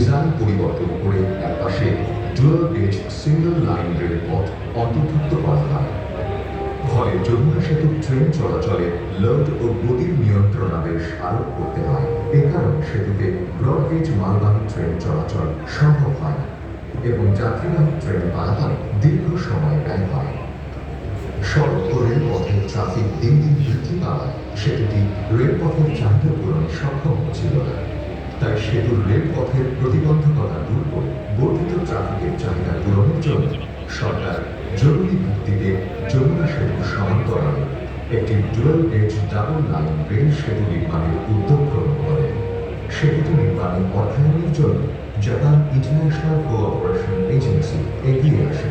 Design পরিবর্তন করে একপাশে ডুয়াল গেজ সিঙ্গল লাইন রেলপথ অন্তর্ভুক্ত করা হয়। ফলে যমুনা সেতু ট্রেন চলাচলে লোড ও গতির নিয়ন্ত্রণাদেশ আরোপ করতে হয়। এ কারণে সেতুতে ব্রডগেজ মালবাহী ট্রেন চলাচল সম্ভব হয় এবং যাত্রীবাহী ট্রেন পারাপার দীর্ঘ সময় ব্যয় হয়। সড়ক ও রেলপথের ট্রাফিক দিন দিন বৃদ্ধি পাওয়ায় সেতুটি রেলপথের চাহিদা পূরণে সক্ষম হচ্ছিল না। তাই সেতুর রেলপথের প্রতিবন্ধকতা দূর করে। বর্ধিত ট্রাফিকের চাহিদা পূরণের জন্য সরকার জরুরি ভিত্তিতে যমুনা সেতুর সমান্তরালে একটি dual gauge double line rail সেতু নির্মাণের উদ্যোগ গ্রহণ করে। সেতুটি নির্মাণে অর্থায়নের জন্য জাপান ইন্টারন্যাশনাল কোঅপারেশন এজেন্সি এগিয়ে আসে।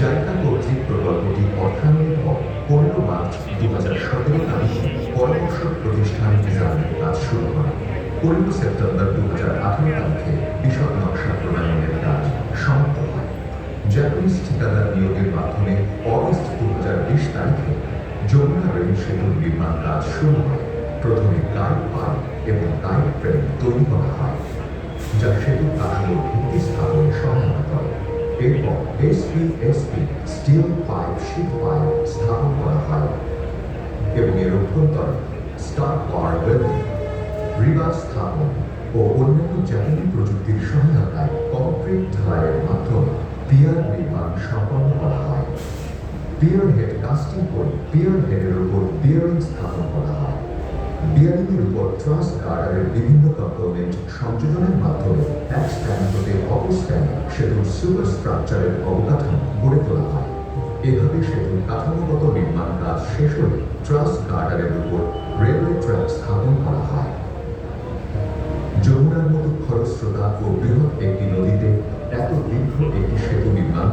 জায়গা কর্তৃক প্রকল্পটি অর্থায়নের পর পনেরো মার্চ দু হাজার সতেরো তারিখে পরামর্শ প্রতিষ্ঠান ডিজাইনের কাজ শুরু পনেরো সেপ্টেম্বর দু হাজার আঠারো তারিখে বিশদ নকশা প্রণয়নের কাজ সমাপ্ত হয়। জাপানিজ ঠিকাদার নিয়োগের মাধ্যমে অগস্ট দু হাজার বিশ তারিখে যমুনা রেল সেতুর নির্মাণ কাজ শুরু হয়। প্রথমে গাইড পার এবং গাইড ট্রেন তৈরি করা হয়, যা সেতুর কাঠামোর ভিত্তি স্থাপনে সহায়তা করে। এরপর SP SP steel pipe sheet pipe স্থাপন করা হয় এবং এর অভ্যন্তরে স্টার পাওয়ার ওয়েলিং রিভার স্থাপন ও অন্যান্য জাতীয় প্রযুক্তির সহায়তায় কংক্রিট ঢালাইয়ের মাধ্যমে পিয়ার নির্মাণ সম্পন্ন করা হয়। পিয়ার হেড কাস্টিং করে পিয়ার হেডের উপর বিয়ারিং স্থাপন করা হয়। বিয়ারিং এর উপর ট্রাস গার্ডারের বিভিন্ন কম্পোনেন্ট সংযোজনের মাধ্যমে এক স্ট্যান্ড হতে অপর স্ট্যান্ড সেতুর সুপার স্ট্রাকচারের অবকাঠামো গড়ে তোলা হয়। এভাবে সেতুর কাঠামোগত নির্মাণ কাজ শেষ হলে ট্রাস গার্ডারের উপর রেলওয়ে ট্র্যাক স্থাপন করা হয়।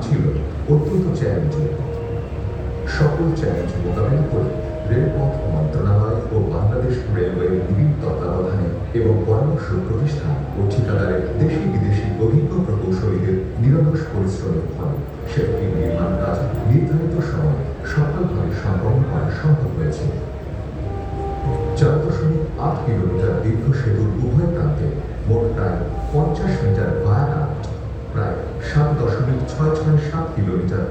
ছিল অত্যন্ত চ্যালেঞ্জিং। সকল চ্যালেঞ্জ মোকাবেলা করে রেলপথ মন্ত্রণালয় ও বাংলাদেশ রেলওয়ে বিভিন্ন তত্ত্বাবধানে এবং পরামর্শ প্রতিষ্ঠান ও ঠিকাদারের দেশি বিদেশি অভিজ্ঞ প্রকৌশলীদের নিরলস পরিশ্রমের ফলে সেতুটির নির্মাণ কাজ নির্ধারিত সময়ে সফলভাবে সম্পন্ন করা সম্ভব হয়েছে। চার দশমিক আট কিলোমিটার দীর্ঘ সেতুর উভয় প্রান্তে মোট প্রায় পঞ্চাশ মিটার ভায়াকাট প্রায় সাত দশমিক ছয় ছয় সাত কিলোমিটার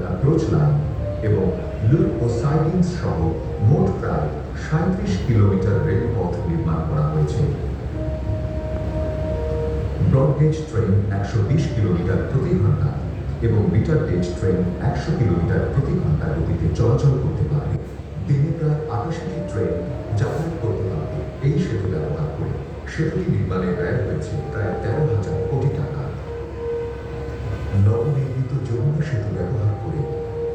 লাইন এবং লুপ ও সাইডিংস সহ মোট প্রায় সাঁত্রিশ কিলোমিটার রেলপথ নির্মাণ করা হয়েছে। ব্রডগেজ ট্রেন একশো বিশ কিলোমিটার প্রতি ঘণ্টা এবং মিটার গেজ ট্রেন একশো কিলোমিটার প্রতি ঘণ্টা গতিতে চলাচল করতে পারবে দিনে প্রায় আকাশাটি ট্রেন যাতায়াত করতে পারবে। এই সেতু ব্যবহার করে সেতুটি নির্মাণে ব্যয় হয়েছে প্রায় তেরো হাজার কোটি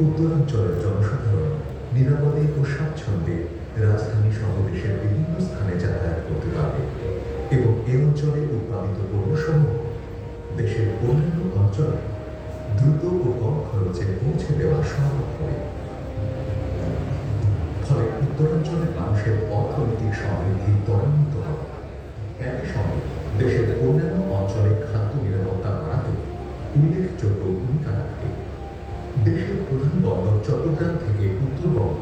উত্তরাঞ্চলের জনসাধারণ নিরাপদে ও স্বাচ্ছন্দ্যে রাজধানী সহ দেশের বিভিন্ন স্থানে যাতায়াত করতে পারবে এবং এ অঞ্চলে উৎপাদিত পণ্যসমূহ দেশের অন্যান্য অঞ্চলে দ্রুত ও কম খরচে পৌঁছে দেওয়া সম্ভব হবে। ফলে উত্তরাঞ্চলের মানুষের অর্থনৈতিক সমৃদ্ধি ত্বরান্বিত হবে। একই সঙ্গে দেশের অন্যান্য অঞ্চলে খাদ্য নিরাপত্তা বাড়াতে উল্লেখযোগ্য চট্টগ্রাম থেকে উত্তরবঙ্গ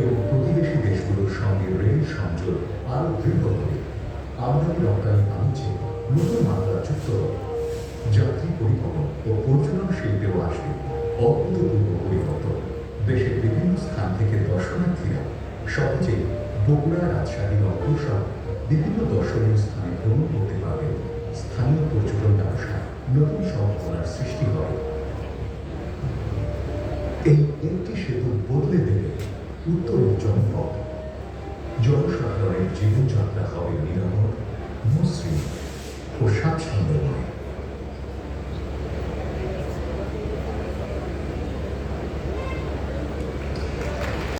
এবং প্রতিবেশী দেশগুলোর সঙ্গে রেল সংযোগ আরও দৃঢ় হবে আমদানি রপ্তানি বাণিজ্যে নতুন মাত্রা যুক্ত যাত্রী পরিবহন ও পর্যটন শিল্পেও আসবে অভূতপূর্ব পরিবর্তন। দেশের বিভিন্ন স্থান থেকে দর্শনার্থীরা সহজেই বগুড়া, রাজশাহী, রংপুর সহ বিভিন্ন দর্শনীয় স্থানে ভ্রমণ করতে পারবে স্থানীয় পর্যটন ব্যবসায় নতুন সম্ভাবনার সৃষ্টি হবে এই একটি সেতু বদলে দেবে উত্তরের জনপদ জনসাধারণের জীবনযাত্রা হবে নিরাপদ মসৃণ ও স্বাচ্ছন্দ্যময়